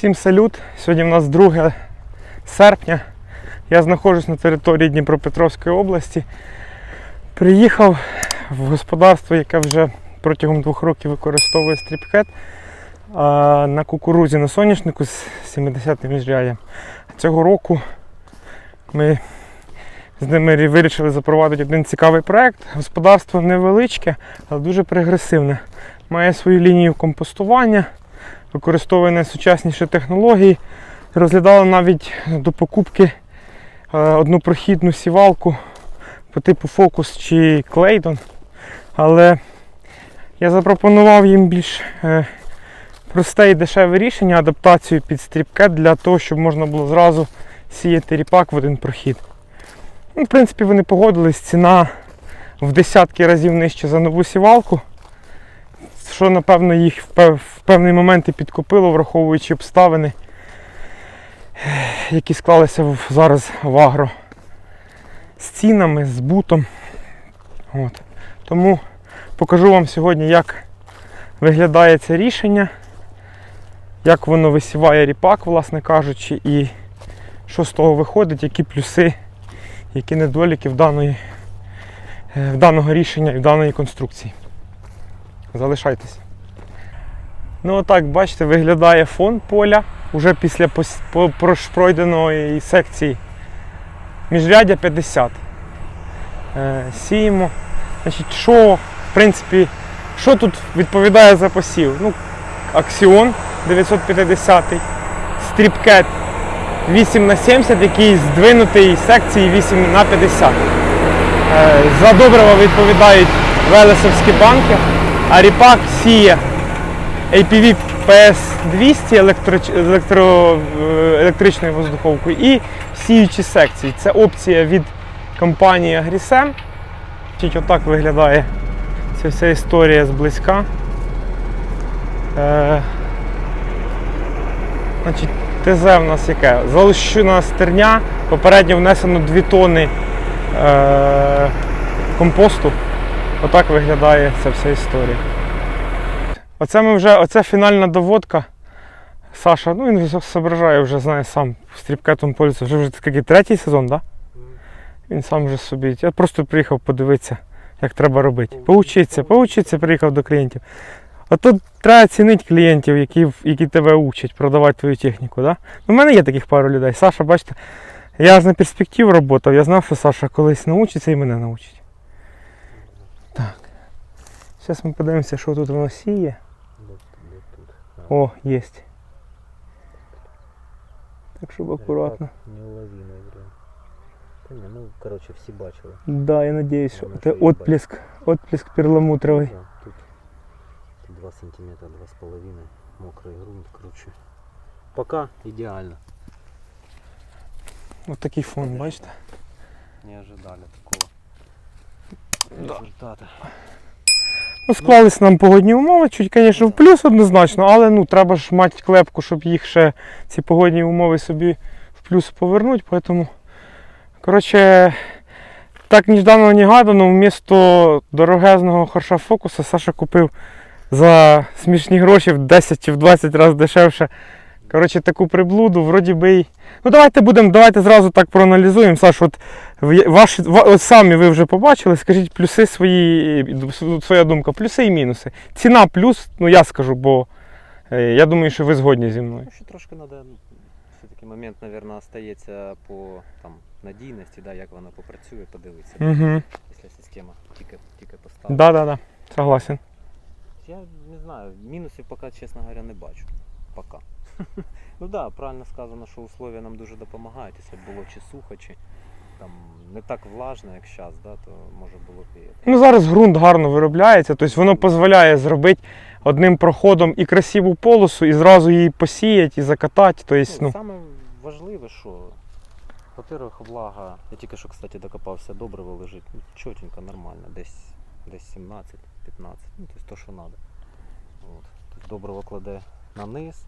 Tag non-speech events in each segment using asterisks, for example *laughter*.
Всім салют! Сьогодні в нас 2 серпня. Я знаходжусь на території Дніпропетровської області. Приїхав в господарство, яке вже протягом двох років використовує стріпкет на кукурузі на соняшнику з 70 міжрядям. Цього року ми з ними вирішили запровадити один цікавий проект. Господарство невеличке, але дуже прогресивне. Має свою лінію компостування використовує найсучасніші технології. Розглядали навіть до покупки е, однопрохідну сівалку по типу Focus чи Claydon. Але я запропонував їм більш е, просте і дешеве рішення, адаптацію під стріпкет для того, щоб можна було зразу сіяти ріпак в один прохід. Ну, в принципі, вони погодились, ціна в десятки разів нижче за нову сівалку що напевно їх в певний момент і підкупило, враховуючи обставини, які склалися зараз в агро з цінами, з бутом. От. Тому покажу вам сьогодні, як виглядає це рішення, як воно висіває ріпак, власне кажучи, і що з того виходить, які плюси, які недоліки в, даної, е, в даного рішення і в даної конструкції. Залишайтесь. Ну отак, бачите, виглядає фон поля уже після пройденої секції. Міжрядя 50. Е, сіємо. Значить, що, в принципі, що тут відповідає за посів? Ну, Аксіон 950, стріпкет 8 на 70, який здвинутий секції 8 на 50. Е, За добрива відповідають велесовські банки, а ріпак сіє APV PS200 електро, електро, електричною воздуховкою і сіючі секції. Це опція від компанії Agrisem. Отак виглядає ця вся історія зблизька. Е, значить, ТЗ в нас яке? Залощина стерня, попередньо внесено 2 тонни е, компосту. Отак виглядає ця вся історія. Оце ми вже, оце фінальна доводка. Саша, ну він зображає вже, знає сам стріпкетом пользується. Вже вже такий третій сезон, так? Да? Він сам вже собі. Я просто приїхав подивитися, як треба робити. Поучитися, поучитися, приїхав до клієнтів. А тут треба цінити клієнтів, які, які тебе учать продавати твою техніку. Да? У мене є таких пару людей. Саша, бачите, я ж на перспектив працював, я знав, що Саша колись научиться і мене научить. Так. Зараз ми подивимося, що тут воно сіє. О, є. Так, щоб акуратно. Неуловимое прям. Та ні, ну, коротше, всі бачили. Да, я надіюсь, що Воно це ж їбать. отплеск, отплеск перламутровий. Да, Тут 2 сантиметра, 2,5, мокрий ґрунт, коротше. Пока ідеально. Ось такий фон, бачите? Не ожидали такого результата. Ну, склались нам погодні умови, чуть, звісно, в плюс однозначно, але ну, треба ж мати клепку, щоб їх ще ці погодні умови собі в плюс повернути. Тому, коротше, так неждано негадано, вмісто дорогезного харша фокуса Саша купив за смішні гроші в 10 чи в 20 разів дешевше. Коротше, таку приблуду, вроді би. Ну давайте будемо, давайте зразу так проаналізуємо. Саш, от ваші, от самі ви вже побачили, скажіть плюси свої, своя думка, плюси і мінуси. Ціна плюс, ну я скажу, бо е, я думаю, що ви згодні зі мною. Ну, ще трошки треба, все-таки момент, мабуть, остається по там, надійності, да, як вона попрацює, подивитися. Угу. Після система тільки, тільки поставила. Да, да, да. Согласен. Я не знаю, мінусів поки, чесно говоря, не бачу. Пока. *laughs* ну так, да, правильно сказано, що условия нам дуже допомагають. Якщо б було чи сухо, чи там не так влажно, як зараз, да, то може було б і. Ну зараз ґрунт гарно виробляється, тобто воно дозволяє зробити одним проходом і красиву полосу, і зразу її посіяти і закатати. Тобто, Ну, ну, Саме важливе, що, во-первых, влага. Я тільки що, кстати, докопався, добриво лежить. Ну, чотенько, нормально, десь, десь 17-15. Ну, тобто то, що треба. От. Тобто добриво кладе на низ.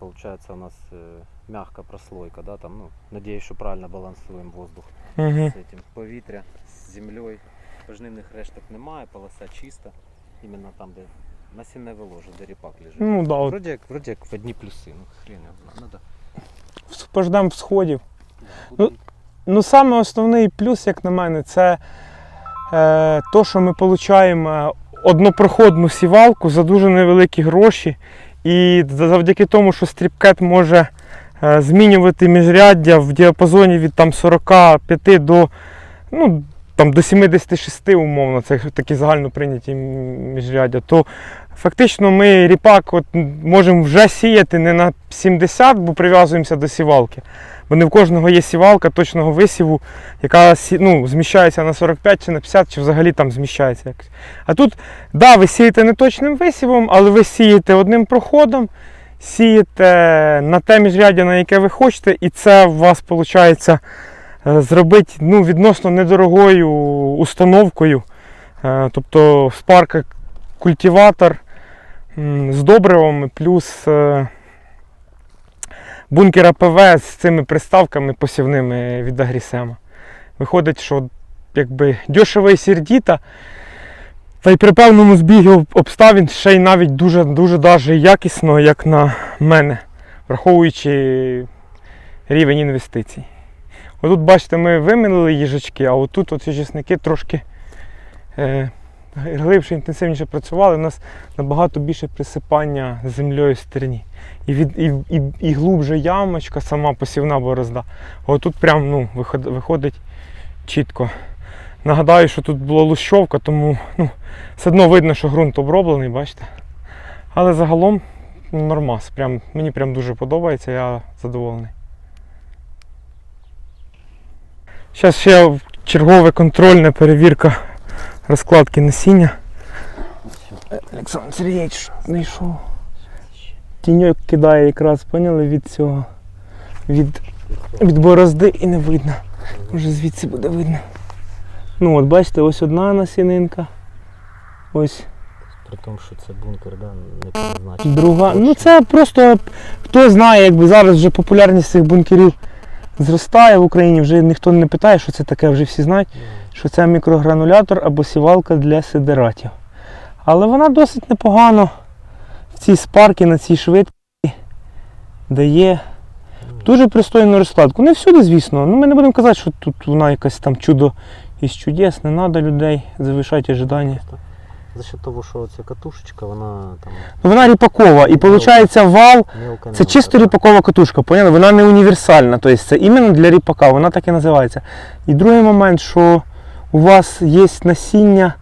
Получается у нас э, мягка прослойка, да, там, ну, надеюсь, що правильно балансуємо воздух угу. з этим. Повітря з землею. Пожнивних решток немає, полоса чиста. Іменно там, де насінневе ложе, де ріпак лежить. Ну да, от Вроді як, вроді як в одні плюси, ну хрен його знає. Надо, пождемо всходів. да, Ну, Ну, саме основний плюс, як на мене, це е, то, що ми отримуємо однопроходну сівалку за дуже невеликі гроші. І завдяки тому, що стріпкет може е, змінювати міжряддя в діапазоні від там, 45 до, ну, там, до 76 умовно, це такі загально прийняті міжряддя, то фактично ми ріпак от, можемо вже сіяти не на 70, бо прив'язуємося до сівалки. Бо не в кожного є сівалка точного висіву, яка ну, зміщається на 45 чи на 50, чи взагалі там зміщається якось. А тут, да, ви сієте не точним висівом, але ви сієте одним проходом, сієте на те міжряддя, на яке ви хочете, і це у вас виходить зробити ну, відносно недорогою установкою. Е, Тобто спарка культиватор з добривами плюс. Е, бункер АПВ з цими приставками посівними від Агрісема. Виходить, що якби дешево і сердіта, та й при певному збігі обставин ще й навіть дуже дуже даже якісно, як на мене, враховуючи рівень інвестицій. Отут, бачите, ми вимінили їжачки, а отут оці чесники трошки е, глибше, інтенсивніше працювали. У нас набагато більше присипання землею стерні. І, від, і, і, і глубже ямочка, сама посівна борозда. Отут прям ну, виход, виходить чітко. Нагадаю, що тут була лущовка, тому ну, все одно видно, що ґрунт оброблений, бачите. Але загалом нормас. Прям, мені прям дуже подобається, я задоволений. Зараз ще чергова контрольна перевірка розкладки насіння. Олександр Сергійович знайшов. Тіньок кидає якраз, поняли, від цього. Від, від борозди і не видно. Може звідси буде видно. Ну от бачите, ось одна насінинка. Ось При тому, що це бункер, да, не призначений. друга. Ну це просто хто знає, якби зараз вже популярність цих бункерів зростає в Україні, вже ніхто не питає, що це таке, вже всі знають, що це мікрогранулятор або сівалка для сидератів. Але вона досить непогано в цій спарки, на цій швидкості дає дуже пристойну розкладку. Не всюди, звісно. Ну, ми не будемо казати, що тут вона якась там чудо із чудес, не треба людей завишати ожидання. За счет того, що ця катушечка, вона там Ну, Вона ріпакова, і виходить вал Це чисто ріпакова катушка, поняли? Вона не універсальна, тобто це іменно для ріпака, вона так і називається. І другий момент, що у вас є насіння,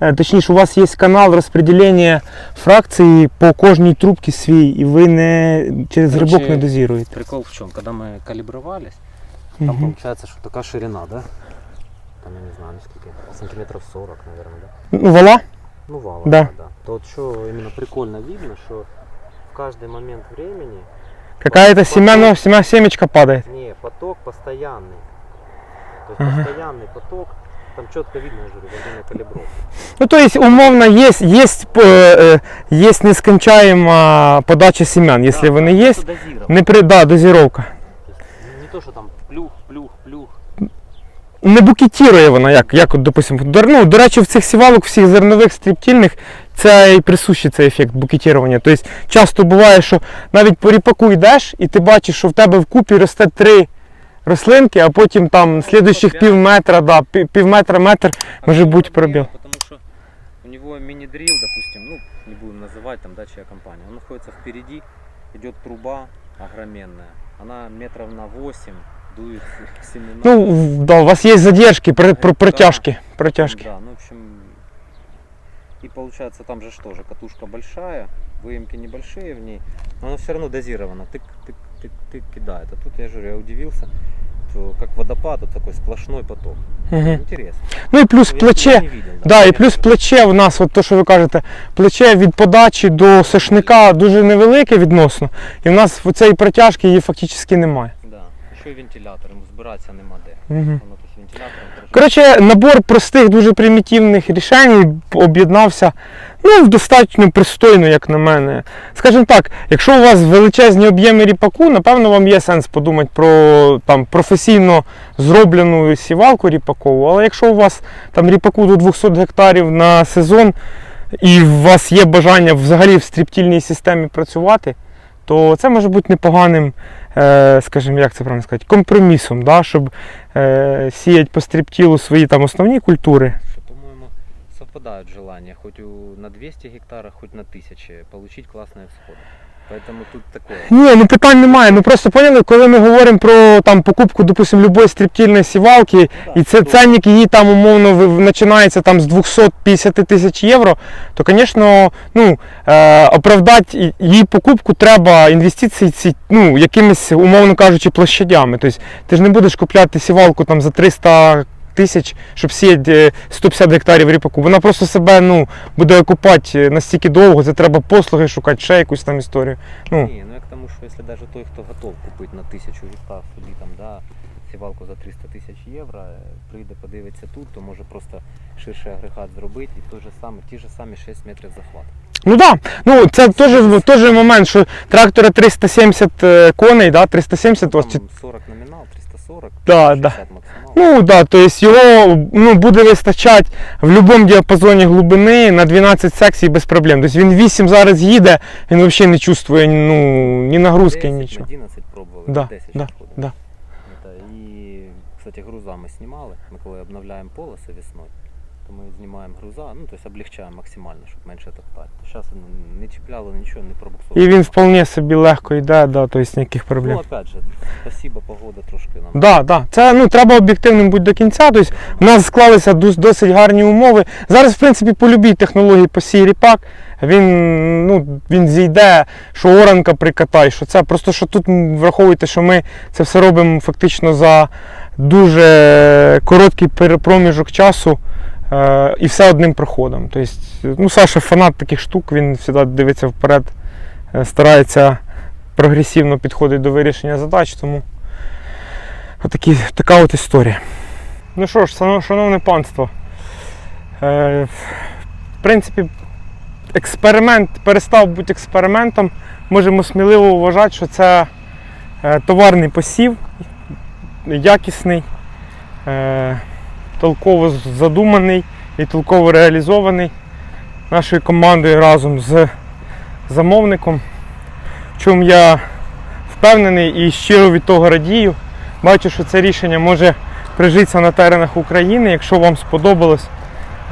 е, точніше, у вас є канал розподілення фракції по кожній трубці свій, і ви не через Короче, грибок не дозіруєте. Прикол в чем? Когда мы калибровались, там Мгм. получается, что такая ширина, да? Там, я не знаю, ну сколько, сантиметров 40, наверное, да? Ну, вала? Ну, вала, Да. да. То вот что именно прикольно видно, что в каждый момент времени Какая-то семяно, семя, семечка падає. не, поток постоянный. То есть Ага. постоянный поток, Там четко видно, я же говорю, во время калибровки. Ну, то есть, умовно, є, є, е, є нескончаема подача семян, якщо Да, вони да, є. просто дозировано. Не при, да, дозіровка. Не то, что там плюх, плюх, плюх. не букетірує вона, як, як от, допустим, до, ну, до речі, в цих сівалок, всіх зернових стріптільних, це і присущий цей ефект букетірування. Тобто часто буває, що навіть по ріпаку йдеш, і ти бачиш, що в тебе в купі росте три рослинки, а потім там слідуючих п'ять. пів метра, да, пів, пів метра, метр може Какого бути пробіл. размера? Потому что у него мини-дрил, допустим, ну, не будем называть, там, да, чья компания, он находится впереди, идет труба огроменная, она метров на 8, дует семена. Ну, в- да, у вас є задержки, при, про, Да. протяжки. протяжки. Да, ну, в общем, и получается там же что же, катушка большая, выемки небольшие в ней, но она все равно дозирована, тык, тык, тык, тык кидает. А тут я же говорю, я удивился, что как водопад, вот такой сплошной поток. Угу. Интересно. Ну і плюс Я плече. никогда не видел, Да, і конечно плюс же. плече в нас, от то, що ви кажете, плече від подачі до сошника дуже невелике відносно. І в нас в цій протяжки її фактично немає. Да. Ще й вентилятор, йому збиратися нема де. Угу. Воно тут вентилятором трошки. Коротше, набор простих, дуже примітивних рішень об'єднався ну, в достатньо пристойно, як на мене. Скажімо так, якщо у вас величезні об'єми ріпаку, напевно, вам є сенс подумати про там, професійно зроблену сівалку ріпакову. Але якщо у вас там ріпаку до 200 гектарів на сезон, і у вас є бажання взагалі в стріптільній системі працювати, то це може бути непоганим, е, скажімо, як це правильно сказати, компромісом, да, щоб е, сіяти по стріптілу свої там основні культури. По-моєму, совпадають желання, хоч на 200 гектарах, хоч на 1000, отримати класне всходы. Поэтому тут такое. Ні, ну питань немає. Ну просто поняли, коли ми говоримо про там покупку, допустим, любої стріптільної сівалки, і це ценник її там умовно ви- починається там з 250 тисяч євро, то, звісно, ну, е, оправдати і- її покупку треба інвестиції ці, ну, якимись, умовно кажучи, площадями. Тобто ти ж не будеш купляти сівалку там за 300 тисяч, щоб сіяти е, 150 гектарів ріпаку. Вона просто себе ну, буде окупати настільки довго, це треба послуги шукати, ще якусь там історію. Ну, Не, ну я к тому, что если даже той, кто готов купить на 1000 гектар собі там, да, сівалку за 300 тисяч євро, е, прийде, подивиться тут, то може просто ширший агрегат зробити і той же самий, ті ж самі 6 метрів захват. Ну так, да. ну це теж, теж момент, що трактора 370 е, коней, да, 370 ось ці- 40 номінал, 340, Да, 60 да. максимально. Ну да, то есть його ну, буде вистачати в будь-якому діапазоні глибини на 12 секцій без проблем. Тобто він 8 зараз їде, він взагалі не чувствує ну, ні нагрузки, 10, нічого. 11 пробували, Да, 10 да, да. І, кстати, груза ми знімали. Ми коли обновляємо полоси весною, ми знімаємо груза, ну, тобто облегчаємо максимально, щоб менше топтати. Зараз не чіпляло нічого, не пробуксовувало. І він вполне собі легко йде, да, тобто ніяких проблем. Ну, опять же, спасибо, погода трошки нам. Да, да. Це ну треба об'єктивним бути до кінця. Тобто у нас склалися досить гарні умови. Зараз, в принципі, по любій технології посій ріпак. Він, ну, він зійде, що оранка прикатай, що це. Просто що тут враховуйте, що ми це все робимо фактично за дуже короткий проміжок часу і все одним проходом. Тобто, ну, Саша фанат таких штук, він завжди дивиться вперед, е, старається прогресивно підходити до вирішення задач. Тому Отакі, така от історія. Ну що ж, шановне панство. Е, в принципі, експеримент перестав бути експериментом. Можемо сміливо вважати, що це е, товарний посів, якісний, е, толково задуманий і толково реалізований нашою командою разом з замовником. В чому я впевнений і щиро від того радію. Бачу, що це рішення може прижитися на теренах України. Якщо вам сподобалось,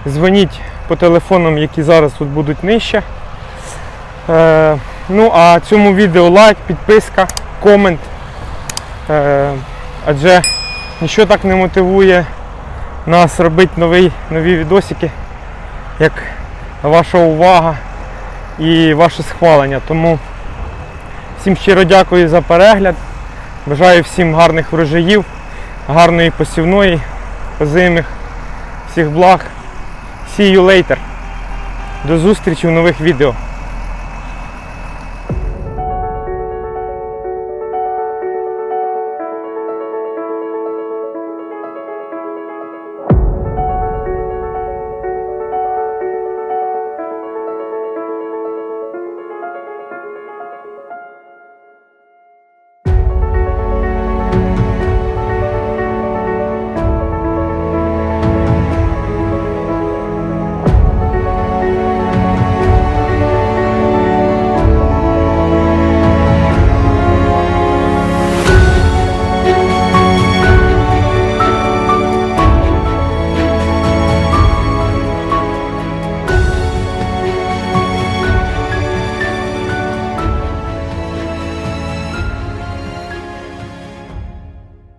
дзвоніть по телефонам, які зараз тут будуть нижче. Е, ну а цьому відео лайк, підписка, комент. Е, адже нічого так не мотивує нас робити новий, нові відосики, як ваша увага і ваше схвалення. Тому всім щиро дякую за перегляд. Бажаю всім гарних врожаїв, гарної посівної, озимих, всіх благ. See you later. До зустрічі в нових відео.